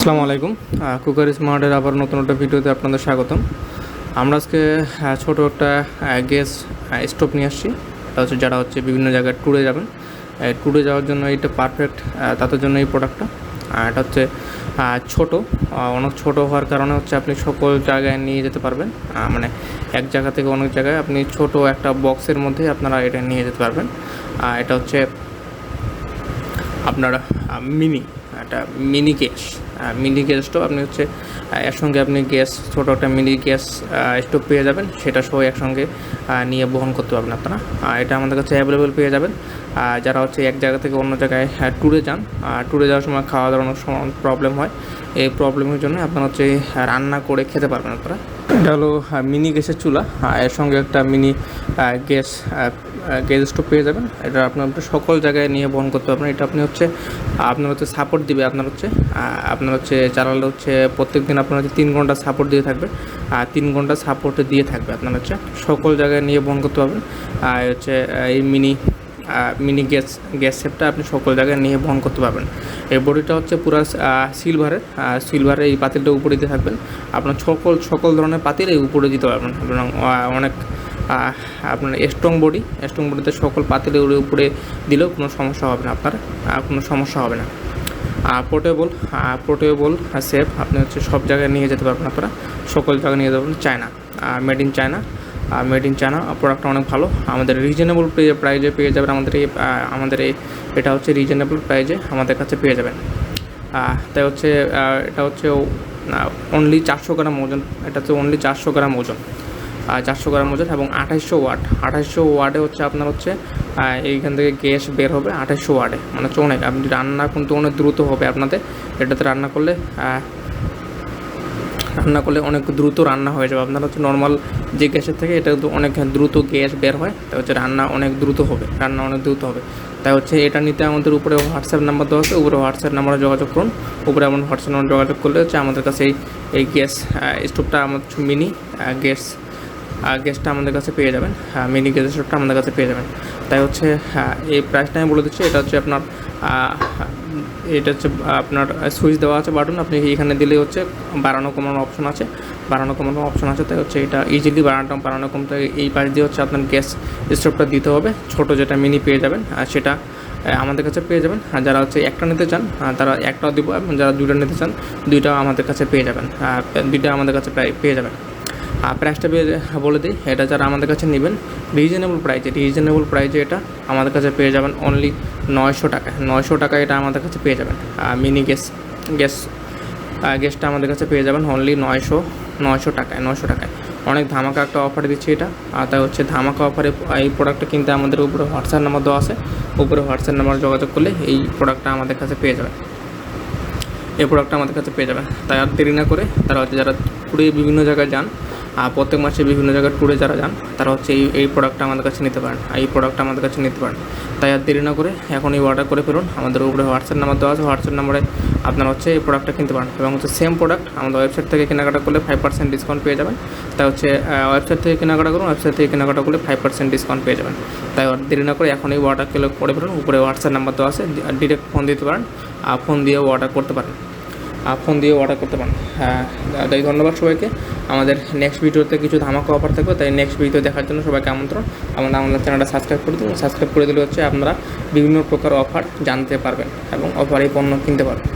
আসসালামু আলাইকুম। কুকার স্মার্টের আবার নতুন একটা ভিডিওতে আপনাদের স্বাগতম। আমরা আজকে ছোট একটা গ্যাস স্টোভ নিয়ে আসছি। এটা হচ্ছে যারা হচ্ছে বিভিন্ন জায়গায় ট্যুরে যাবেন। ট্যুরে যাওয়ার জন্য এটা পারফেক্ট তাদের জন্য এই প্রোডাক্টটা এটা হচ্ছে ছোট। অনেক ছোট হওয়ার কারণে হচ্ছে আপনি সকল জায়গায় নিয়ে যেতে পারবেন। মানে এক জায়গা থেকে অনেক জায়গায় আপনি ছোট একটা বক্সের মধ্যে আপনারা এটা নিয়ে যেতে পারবেন। এটা হচ্ছে আপনার মিনি একটা mini gas mini gas stove, আপনি হচ্ছে একসঙ্গে আপনি গ্যাস, ছোটো একটা মিনি গ্যাস স্টোভ পেয়ে যাবেন। সেটা সহ একসঙ্গে নিয়ে বহন করতে পারবেন আপনারা। এটা আমাদের কাছে অ্যাভেলেবেল পেয়ে যাবেন। আর যারা হচ্ছে এক জায়গা থেকে অন্য জায়গায় ট্যুরে যান ট্যুরে যাওয়ার সময় খাওয়া দাওয়ার অনেক প্রবলেম হয়। এই প্রবলেমের জন্য আপনারা হচ্ছে রান্না করে খেতে পারবেন আপনারা। এটা হলো মিনি গ্যাসের চুলা। এর সঙ্গে একটা মিনি গ্যাস গ্যাস স্টোভ পেয়ে যাবেন। এটা আপনার আপনি সকল জায়গায় নিয়ে বহন করতে পারবেন। এটা আপনি হচ্ছে, আপনার হচ্ছে সাপোর্ট দিবে আপনার হচ্ছে আপনার হচ্ছে চালালে হচ্ছে প্রত্যেক দিন আপনার হচ্ছে তিন ঘণ্টা সাপোর্ট দিয়ে থাকবে। আর তিন ঘণ্টা সাপোর্ট দিয়ে থাকবে আপনার হচ্ছে। সকল জায়গায় নিয়ে বহন করতে পারবেন। আর হচ্ছে এই মিনি মিনি গ্যাস গ্যাস সেটটা আপনি সকল জায়গায় নিয়ে বহন করতে পারবেন। এই বডিটা হচ্ছে পুরো সিলভারের সিলভারের এই পাতিলটা উপরে দিতে থাকবেন। আপনার সকল সকল ধরনের পাতিল এই উপরে দিতে পারবেন। এবং অনেক আপনার স্ট্রং বডি স্ট্রং বডিতে সকল পাতিলের উপরে দিলেও কোনো সমস্যা হবে না আপনার। কোনো সমস্যা হবে না। পোর্টেবল পোর্টেবল সেফ আপনি হচ্ছে সব জায়গায় নিয়ে যেতে পারবেন আপনারা। সকল জায়গায় নিয়ে যাবেন। China made in China. Made in China প্রোডাক্টটা অনেক ভালো। আমাদের রিজনেবল প্রাইজে পেয়ে যাবেন। আমাদের এই আমাদের এই, এটা হচ্ছে রিজনেবল প্রাইজে আমাদের কাছে পেয়ে যাবেন। তাই হচ্ছে এটা হচ্ছে অনলি চারশো গ্রাম ওজন। এটা হচ্ছে অনলি চারশো গ্রাম ওজন। চারশো গ্রাম ওজন এবং আঠাইশশো ওয়াট। আঠাইশশো ওয়াটে হচ্ছে আপনার হচ্ছে এইখান থেকে গ্যাস বের হবে আঠাইশশো ওয়াটে। মানে হচ্ছে অনেক আপনি রান্না কিন্তু অনেক দ্রুত হবে আপনাদের। এটাতে রান্না করলে রান্না করলে অনেক দ্রুত রান্না হয়ে যাবে। আপনার হচ্ছে নর্মাল যে গ্যাসের থেকে এটা অনেক দ্রুত গ্যাস বের হয়, তাই হচ্ছে রান্না অনেক দ্রুত হবে, রান্না অনেক দ্রুত হবে। তাই হচ্ছে এটা নিতে আমাদের উপরে হোয়াটসঅ্যাপ নাম্বার দেওয়া আছে, উপরে হোয়াটসঅ্যাপ নাম্বারে যোগাযোগ করুন। উপরে আমার হোয়াটসঅ্যাপ নাম্বার যোগাযোগ করলে হচ্ছে আমাদের কাছে এই গ্যাস স্টোভটা আমার মিনি গ্যাস গ্যাসটা আমাদের কাছে পেয়ে যাবেন। মিনি গ্যাস স্টোভটা আমাদের কাছে পেয়ে যাবেন। তাই হচ্ছে এই প্রাইসটা আমি বলে দিচ্ছি, এটা হচ্ছে আপনার এটা হচ্ছে আপনার সুইচ দেওয়া আছে বাটন আপনি এখানে দিলে হচ্ছে বাড়ানো কমানোর অপশন আছে। বাড়ানো কমানোর অপশন আছে, তাই হচ্ছে এটা ইজিলি বাড়ানো বাড়ানো কমতে এই পাশ দিয়ে হচ্ছে আপনার গ্যাস স্টোভটা দিতে হবে। ছোট যেটা মিনি পেয়ে যাবেন আর সেটা আমাদের কাছে পেয়ে যাবেন। আর যারা হচ্ছে একটা নিতে চান তারা একটাও দিব, এবং যারা দুইটা নিতে চান, দুইটাও আমাদের কাছে পেয়ে যাবেন। দুইটা আমাদের কাছে প্রায় পেয়ে যাবেন। প্রাইসটা বের- বলে দিই, এটা যারা আমাদের কাছে নেবেন রিজনেবল প্রাইজে রিজনেবল প্রাইজে এটা আমাদের কাছে পেয়ে যাবেন অনলি নয়শো টাকা। নয়শো টাকা এটা আমাদের কাছে পেয়ে যাবেন। মিনি গ্যাস গ্যাস গ্যাসটা আমাদের কাছে পেয়ে যাবেন অনলি নয়শো নয়শো টাকায় নয়শো টাকায়। অনেক ধামাকা একটা অফার দিচ্ছে এটা। আর তাই হচ্ছে ধামাকা অফারে এই প্রোডাক্টটা কিনতে আমাদের উপরে হোয়াটসঅ্যাপ নাম্বার দেওয়া আছে। উপরে হোয়াটসঅ্যাপ নাম্বার যোগাযোগ করলে এই প্রোডাক্টটা আমাদের কাছে পেয়ে যাবেন। এই প্রোডাক্টটা আমাদের কাছে পেয়ে যাবেন। তাই আর দেরি না করে তারা হচ্ছে যারা ট্যুরে বিভিন্ন জায়গায় যান প্রত্যেক মাসে বিভিন্ন জায়গায় ট্যুরে যারা যান, তারা হচ্ছে এই এই প্রোডাক্টটা আমাদের কাছে নিতে পারেন। এই প্রোডাক্টটা আমাদের কাছে নিতে পারেন। তাই আর দেরি না করে এখন এই অর্ডার করে ফেলুন। আমাদের উপরে হোয়াটসঅ্যাপ নাম্বার দেওয়া আছে। হোয়াটসঅ্যাপ নাম্বারে আপনারা হচ্ছে এই প্রোডাক্টটা কিনতে পারেন। এবং হচ্ছে সেম প্রোডাক্ট আমাদের ওয়েবসাইট থেকে কেনাকাটা করলে ফাইভ পার্সেন্ট ডিসকাউন্ট পেয়ে যাবেন। তাই হচ্ছে ওয়েবসাইট থেকে কেনাকাটা করুন। ওয়েবসাইট থেকে কেনাকাটা করলে ফাইভ পার্সেন্ট ডিসকাউন্ট পেয়ে যাবেন। তাই আর দেরি না করে এখন এই অর্ডার করে ফেলুন। উপরে হোয়াটসঅ্যাপ নাম্বার দেওয়া আছে। ডিরেক্ট ফোন দিতে পারেন। আর ফোন দিয়েও অর্ডার করতে পারেন। ফোন দিয়ে অর্ডার করতে পারেন। হ্যাঁ তাই ধন্যবাদ সবাইকে। আমাদের নেক্সট ভিডিওতে কিছু ধামাকা অফার থাকবে, তাই নেক্সট ভিডিও দেখার জন্য সবাইকে আমন্ত্রণ। আমাদের আমাদের চ্যানেলটা সাবস্ক্রাইব করে দিন সাবস্ক্রাইব করে দিলে হচ্ছে আপনারা বিভিন্ন প্রকার অফার জানতে পারবেন এবং অফার পণ্য কিনতে পারবেন।